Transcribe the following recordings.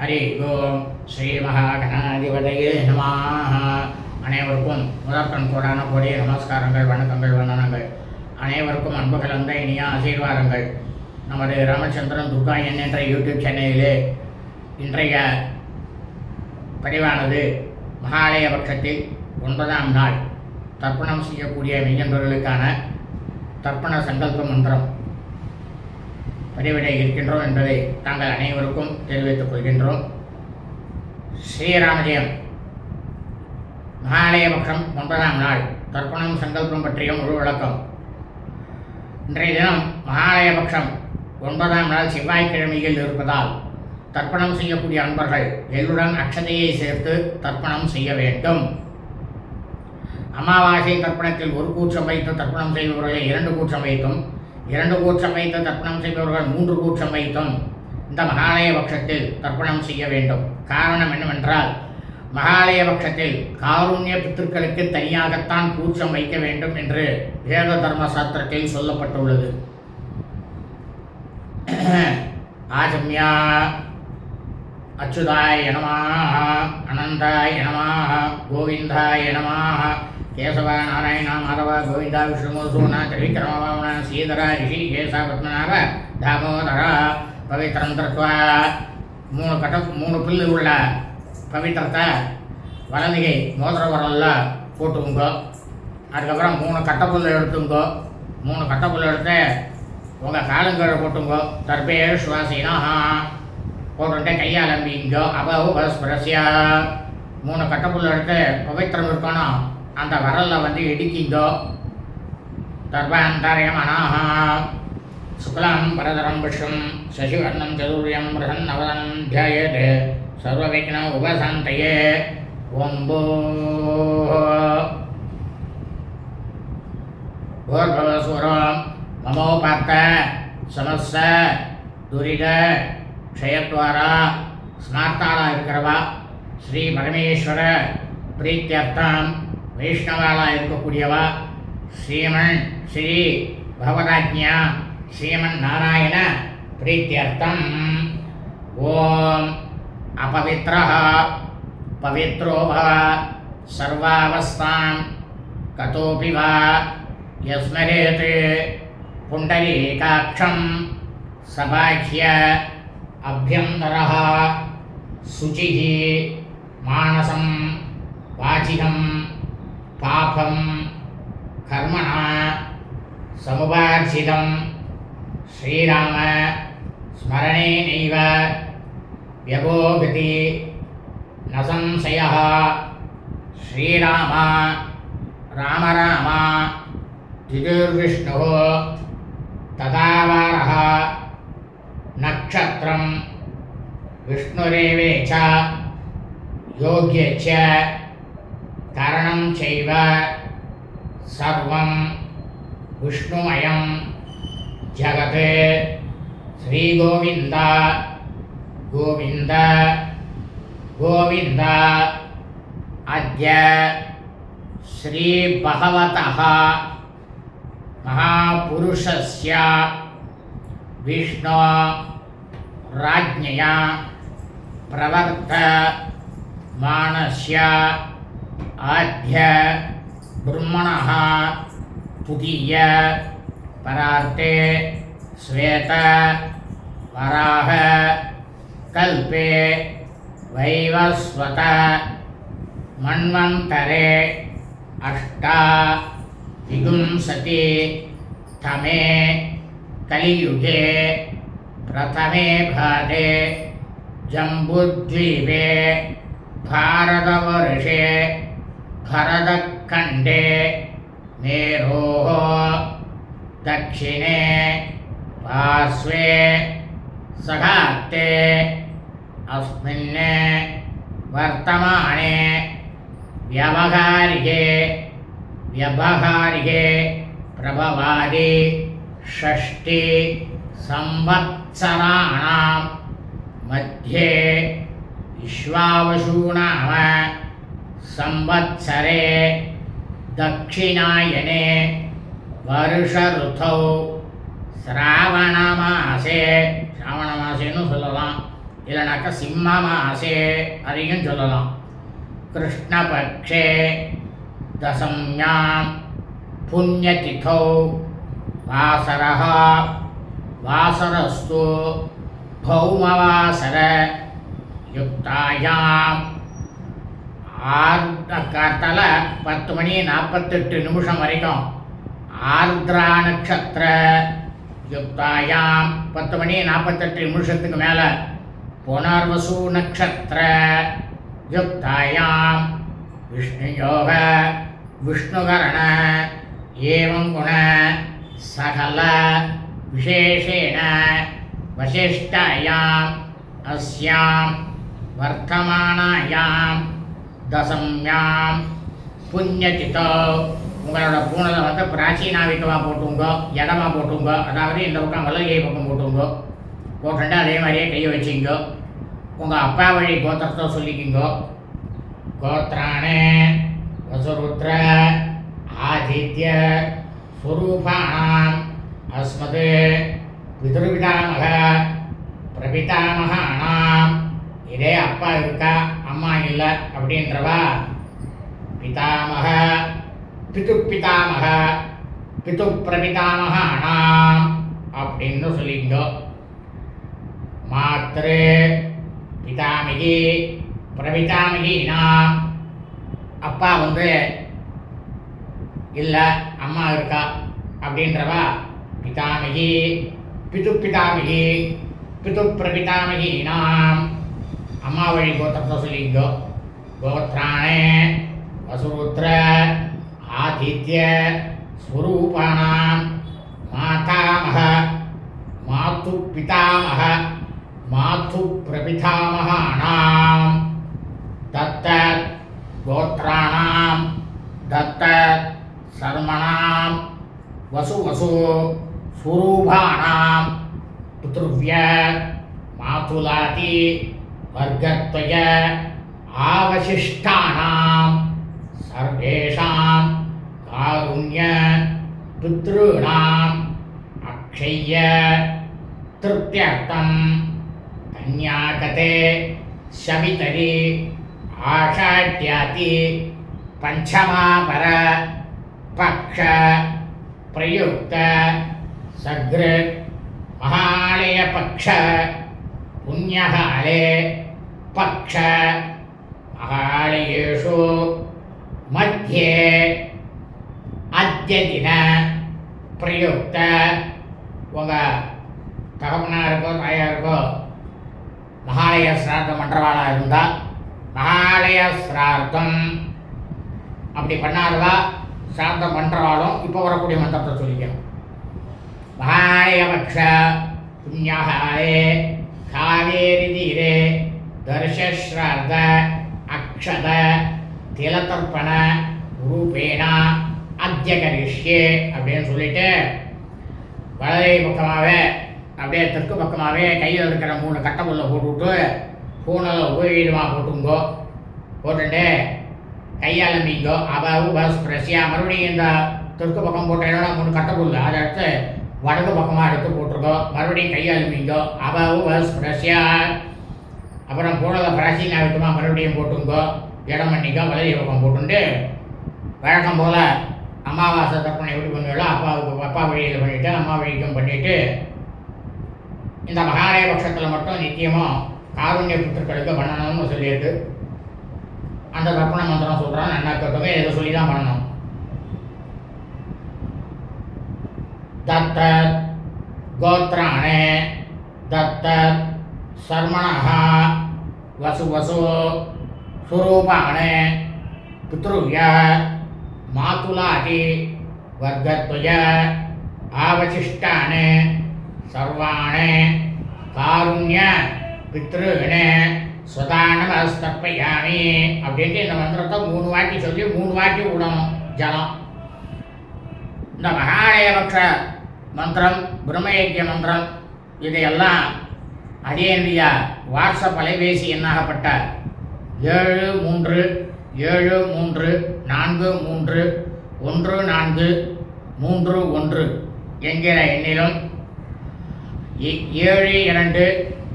ஹரி ஓம் ஸ்ரீ மகாகணாதிபதையே நமாக அனைவருக்கும் முதற்கண் கோடான கோடிய நமஸ்காரங்கள் வணக்கங்கள் வந்தனங்கள். அனைவருக்கும் அன்பு கலந்த இனிய ஆசீர்வாதங்கள். நமது ராமச்சந்திரன் துர்கா என் என்ற யூடியூப் சேனலிலே இன்றைய பதிவானது மகாலய பட்சத்தில் ஒன்பதாம் நாள் தர்ப்பணம் செய்யக்கூடிய மெய்யன்பர்களுக்கான தர்ப்பண சங்கல்ப மந்திரம். பதிவிட இருக்கின்றோம் என்பதை தாங்கள் அனைவருக்கும் தெரிவித்துக் கொள்கின்றோம். ஸ்ரீராமஜெயம். மகாலய பட்சம் ஒன்பதாம் நாள். தர்ப்பணம் சங்கல்பம் பற்றியும் ஒரு விளக்கம். இன்றைய தினம் மகாலய பட்சம் ஒன்பதாம் நாள் செவ்வாய்க்கிழமையில் இருப்பதால் தர்ப்பணம் செய்யக்கூடிய அன்பர்கள் எள்ளுடன் அக்ஷதையை சேர்த்து தர்ப்பணம் செய்ய வேண்டும். அமாவாசை தர்ப்பணத்தில் ஒரு கூச்சம் வைத்து தர்ப்பணம் செய்பவர்களை இரண்டு கூச்சம் வைத்தும் இரண்டு கூட்சம் வைத்து தர்ப்பணம் செய்பவர்கள் மூன்று கூச்சம் வைத்தும் இந்த மகாலய பட்சத்தில் தர்ப்பணம் செய்ய வேண்டும். காரணம் என்னவென்றால் மகாலய பட்சத்தில் காருண்ய பித்திருக்களுக்கு தனியாகத்தான் கூச்சம் வைக்க வேண்டும் என்று வேத தர்ம சாஸ்திரத்தில் சொல்லப்பட்டுள்ளது. ஆஜம்யா அச்சுதாய நமாக அனந்தாய நமாக கோவிந்தாய நமாக கேசவ நாராயணா மாதவா கோவிந்தா விஷ்ணுமூர்சூன திரிவிக்ரமவாமன சீதரா ரிஷி கேச பத்மநாப தாமோதரா பவித்திரம் தத்வா மூணு கட்ட மூணு பில்லு உள்ள பவித்திரத்தை வலதுகை மோதிர வரலில் போட்டுங்க அதுக்கப்புறம் மூணு கட்டப்புல் எடுத்துங்கோ மூணு கட்டப்புல் எடுத்து உங்கள் காலங்கீழே போட்டுங்கோ தர்பே சுவாசினா போட்டுட்டு கையால் அம்பிங்கோ. அபவு பரஸ்பரஸ்யா மூணு கட்டப்புல் எடுத்து பவித்திரம் இருக்கணும் அந்த வரலில் வந்து இடிக்கிங்கோ தர்பாந்தரயமனாக சுக்லாம் பரதரம் விஷ்ணும் சசிவர்ணம் சதுரியம் பிரசன் நவதனம் தியாயேத். சர்வவிக்ன உபசாந்தையே. ஓம்போ. ஓர்பவசூரம் மமோபார்த்த சமஸ்த. துரித. க்ஷயத்வாரா. ஸ்மார்த்தாளாக இருக்கிறவா. ஸ்ரீ பரமேஸ்வர. பிரீத்தியர்த்தம். வைஷ்ணவாளா இருக்கக்கூடியவா ஸ்ரீமன் ஸ்ரீ பகவதாஜ்ஞா ஸ்ரீமன் நாராயண பிரீத்தியர்த்தம் ஓம் अपवित्रः पवित्रो भव सर्वावस्थां कतोऽपि वा यस्मरेत् पुण्डरीकाक्षं सबाह्य अभ्यन्तरः शुचिः मानसं वाचिकं பாபம் கர்மணா சமுபார்ஜிதம் ஸ்ரீராம ஸ்மரணே நைவ. வியபோகதி நசம்சய ஸ்ரீராம ராம ராம. திஜுர்விஷ்ணு ததாவாரக நக்ஷத்திரம் விஷ்ணுரேவே ச च करणं चैव सर्वं विष्णुमयं जगत् श्रीगोविन्द गोविन्द गोविन्द अद्य श्रीभगवतः महापुरुषस्य विष्णु राज्ञया प्रवर्तमानस्य आद्य ब्रह्मण पुदीय परार्ते श्वेत वराह कल्पे वैवस्वत मन्वंतरे अष्टा विगुंसति तमे कलियुगे प्रथमे भादे जंबुद्वीपे भारतवर्षे भरतखण्डे मेरोः दक्षिणे पार्श्वे सघात्ते अस्मिन् वर्तमाने व्यवहारिके व्यवहारिके प्रभवादि षष्टि संवत्सराणां मध्ये विश्वावशूनाम संवत्सरे दक्षिणायने வருஷருத்தௌ சிராவண மாசே சிராவண மாசேன்னு சொல்லலாம் இல்லைனாக்கா சிம்ம மாசே அதையும் சொல்லலாம் கிருஷ்ணபக்ஷே தசம்யாம் புண்ணியதிதௌ வாசரः வாசரஸ்து பௌமவாசர யுக்தாயாம் ஆர்த காத்தால பத்து மணி நாற்பத்தெட்டு நிமிஷம் வரைக்கும். ஆர்திரா நட்சத்திர யுக்தாயாம் பத்து மணி நாற்பத்தெட்டு நிமிஷத்துக்கு மேலே. புனர்வசு நட்சத்திர யுக்தாயாம். விஷ்ணு யோக விஷ்ணுகரண ஏவம் குண சகல விசேஷேண வசிஷ்டாயாம். அஸ்யாம். வர்த்தமானாயாம். தசம்யாம். புண்ணியதிதோ உங்களோட பூனலை வந்து பிராச்சீனாவிக்கமாக போட்டுங்க இடமா போட்டுங்க அதாவது இந்த பக்கம் வலகை பக்கம் போட்டுங்க போட்டுட்டு அதே மாதிரியே கையை வச்சுங்க உங்கள் அப்பா வழி கோத்திரத்தை சொல்லிக்கிங்க. கோத்ராணே வசுருத்ர ஆதித்ய ஸ்வரூபாணாம் அஸ்மது பிதிருபிதாமக பிரபிதாமகானாம் இதே அப்பா இருக்கா? அம்மா இல்லை அப்படின்றவா? பிதாமக பிது பிதாமக பிது பிரபிதாமகானாம் அப்படின்னு சொல்லிங்கோ மாத்திரு பிதாமகி பிரபிதாமகினாம். அப்பா வந்து இல்லை அம்மா இருக்கா அப்படின்றவா? பிதாமிகி பிது பிதாமிகி பிது பிரபிதாமகினாம் அம்மா வழி கோத்திரத்தை சொல்லிங்கோ கோத்ராணே வசுருத்ர ஆதித்ய ஸ்வரூபானாம் மாதாமக மாத்து பிதாமக மாத்து பிரபிதாமகானாம் தத்த கோத்ராணாம் தத்த சர்மணாம் வசு வசு ஸ்வரூபானாம் பித்ருவ்ய மாதுலாதி வர்க்கத்வய ஆவசிஷ்டானாம் சர்வேஷாம் காருண்ய பித்ருணாம் அக்ஷய திருப்தியர்த்தம் கன்யாகதே சவிதரி ஆஷாட்யாதி பஞ்சமாபர பக்ஷ பிரயுக்த சக்ரு மகாலயபக்ஷ புண்ணியகாலே पक्ष महालयेषु मध्ये அத்தியதின பிரயுக்த உங்கள் தகப்பனாருக்கோ தாயாருக்கோ மகாலய சிரார்த்தம் பண்ணுறவாளாக இருந்தால் மகாலய சிரார்த்தம் அப்படி பண்ணாதவா சிரார்த்தம் பண்ணுறவாளும் இப்போ வரக்கூடிய மந்திரத்தை சொல்லிக்கணும் மகாலயபக்ஷ புண்ணியகாலே காவேரி தீரே தர்ஷஸ்ரார்த்த அக்ஷத திலதர்ப்பண ரூபேணா அத்தியகரிஷ்யே அப்படின்னு சொல்லிட்டு வலதை பக்கமாகவே அப்படியே தெற்கு பக்கமாகவே கையில் இருக்கிற மூணு கட்டமுள்ள போட்டுவிட்டு பூனலை உபயோகமாக போட்டுங்கோ. போட்டுட்டு கையால் மீங்கோ அபாவு பஸ் பிரசியா மறுபடியும் இந்த தெற்கு பக்கம் போட்டேன்னா மூணு கட்டப்புல் அதை எடுத்து வடக்கு பக்கமாக எடுத்து போட்டிருக்கோம் மறுபடியும் கையால் மீங்கோ அபாவு பஸ் பிரசியா அப்புறம் போனதை பிராசீன விதமாக மறுபடியும் போட்டுங்கோ. இடம் பண்ணிக்கோ வலது பக்கம் போட்டுண்டு. வழக்கம் போல் அமாவாசை தர்ப்பணம் எப்படி பண்ணுவீங்களோ அப்பாவுக்கு அப்பா வழியில் பண்ணிவிட்டு அம்மா வழிக்கும் பண்ணிவிட்டு இந்த மகாலய பட்சத்தில் மட்டும் நித்தியமும் காருண்ய புத்திரர்களுக்கு பண்ணணும்னு சொல்லியிருக்கு. அந்த தர்ப்பண மந்திரம் சொல்கிறான் நல்லா கேட்டவங்க இதை சொல்லி தான் பண்ணணும். தத்த கோத்ராணே தத்த சர்மணः வசு வசு சுரூபாணே பித்ருவ்ய மாதுலாதி வர்க்கத்வய आवशिष्टान् सर्वाणि कारुण्य पितॄन् ஸ்வதானமஸ்தர்ப்பயாமி அப்படின்ட்டு இந்த மந்திரத்தை மூணு வாட்டி சொல்லி மூணு வாட்டி விடணும் ஜலம் இந்த மகாலயபக்ஷ மந்திரம் பிரம்மயக்கிய மந்திரம் இதையெல்லாம் அடியனுடைய வாட்ஸ்அப் அலைபேசி எண்ணாகப்பட்ட ஏழு மூன்று ஏழு மூன்று நான்கு மூன்று ஒன்று நான்கு மூன்று ஒன்று என்கிற எண்ணிலும் இ- ஏழு இரண்டு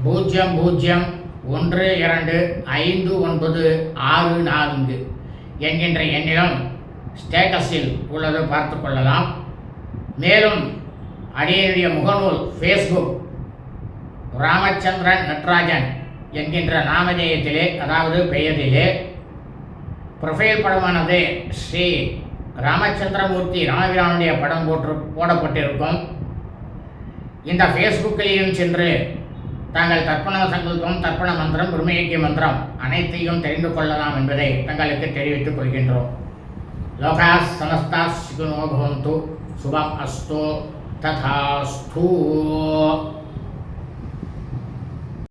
பூஜ்ஜியம் பூஜ்ஜியம் ஒன்று இரண்டு ஐந்து ஒன்பது ஆறு நான்கு என்கின்ற எண்ணிலும் ஸ்டேட்டஸில் உள்ளது பார்த்து கொள்ளலாம். மேலும் அடியனுடைய முகநூல் ஃபேஸ்புக் ராமச்சந்திரன் நட்ராஜன் என்கின்ற நாமதேயத்திலே அதாவது பெயரிலே ப்ரொஃபைல் படமானது ஸ்ரீ ராமச்சந்திரமூர்த்தி ராமபிரானுடைய படம் போட்டு போடப்பட்டிருக்கும். இந்த ஃபேஸ்புக்கிலேயும் சென்று தாங்கள் தர்ப்பண சங்கல்பம் தர்ப்பண மந்திரம் பிரம்மயக்கிய மந்திரம் அனைத்தையும் தெரிந்து கொள்ளலாம் என்பதை தங்களுக்கு தெரிவித்துக் கொள்கின்றோம். லோகா சமஸ்தா சுகுணோ பவந்து சுபம் அஸ்தோ ததாஸ்தூ.